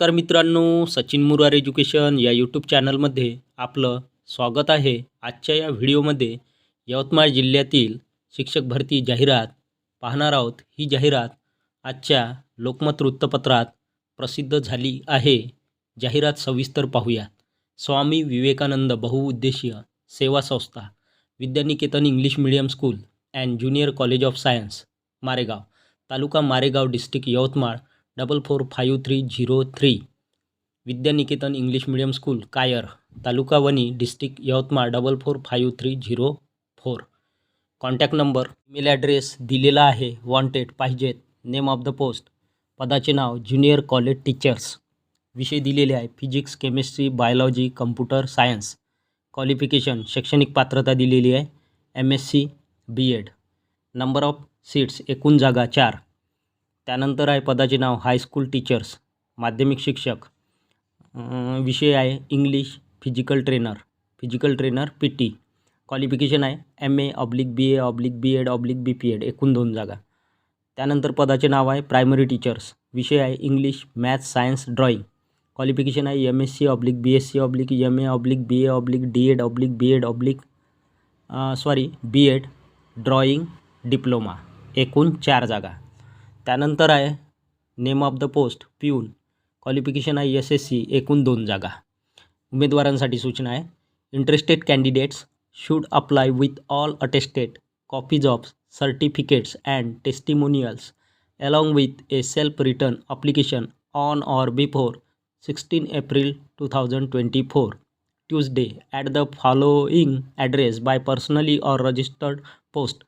नमस्कार मित्रांनो सचिन मुरार एज्युकेशन या यूट्यूब चॅनलमध्ये आपलं स्वागत आहे. आजच्या या व्हिडिओमध्ये यवतमाळ जिल्ह्यातील शिक्षक भरती जाहिरात पाहणार आहोत. ही जाहिरात आजच्या लोकमत वृत्तपत्रात प्रसिद्ध झाली आहे. जाहिरात सविस्तर पाहूयात स्वामी विवेकानंद बहुउद्देशीय सेवा संस्था Vidyaniketan English medium school and junior college of science Maregaon taluka Maregaon district Yavatmal double four five three zero three Vidyaniketan English medium school Kayar taluka Wani district Yavatmal double four five three zero four contact number email address दिलेला आहे wanted पाहिजेत name of the post पदाचे नाव junior college teachers विषय दिलेले आहे physics chemistry biology computer science qualification शैक्षणिक पात्रता दिलेली आहे M S C B Ed number of seats एकूण जागा चार. त्यानंतर आहे पदाचे नाव हायस्कूल टीचर्स माध्यमिक शिक्षक विषय आहे English physical trainer physical trainer P T qualification आहे M A oblique B A oblique B Ed oblique B P Ed एकूण दोन जागा. त्यानंतर पदाचे नाव आहे प्रायमरी टीचर्स विषय आहे English maths science drawing qualification आहे M S C oblique B S C oblique M A oblique B A oblique D Ed oblique B Ed oblique sorry B Ed drawing diploma एकूण चार जागा. त्यानंतर आहे name of the post peon. Qualification आहे S S C एकूण दोन जागा. उमेदवारांसाठी सूचना आहे interested candidates should apply with all attested copies of certificates and testimonials along with a self return application on or before sixteen April two thousand twenty four Tuesday at the following address by personally or registered post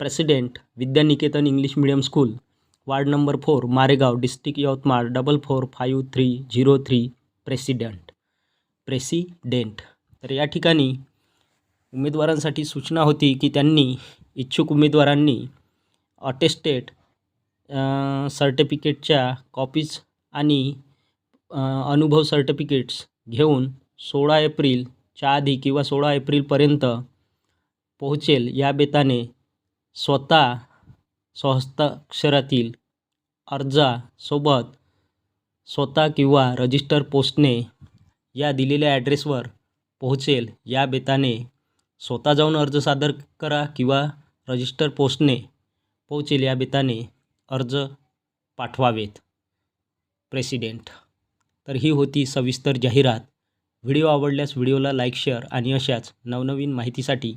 president Vidyaniketan English medium school ward number four Maregaon district Yavatmal double four five three zero three president. President. तर या ठिकाणी उमेदवारांसाठी सूचना होती की त्यांनी इच्छुक उमेदवारांनी अटेस्टेड सर्टिफिकेटच्या कॉपीज आणि अनुभव सर्टिफिकेट्स घेऊन सोळा एप्रिलच्या आधी किंवा सोळा एप्रिलपर्यंत पोहोचेल या बेताने स्वतः स्वहस्ताक्षरातील अर्जासोबत स्वतः किंवा रजिस्टर पोस्टने या दिलेल्या ॲड्रेसवर पोहोचेल. या बेताने स्वतः जाऊन अर्ज सादर करा किंवा रजिस्टर पोस्टने पोहोचेल या बेताने अर्ज पाठवावेत. प्रेसिडेंट. तर ही होती सविस्तर जाहिरात. व्हिडिओ आवडल्यास व्हिडिओला लाईक शेअर आणि अशाच नवनवीन माहितीसाठी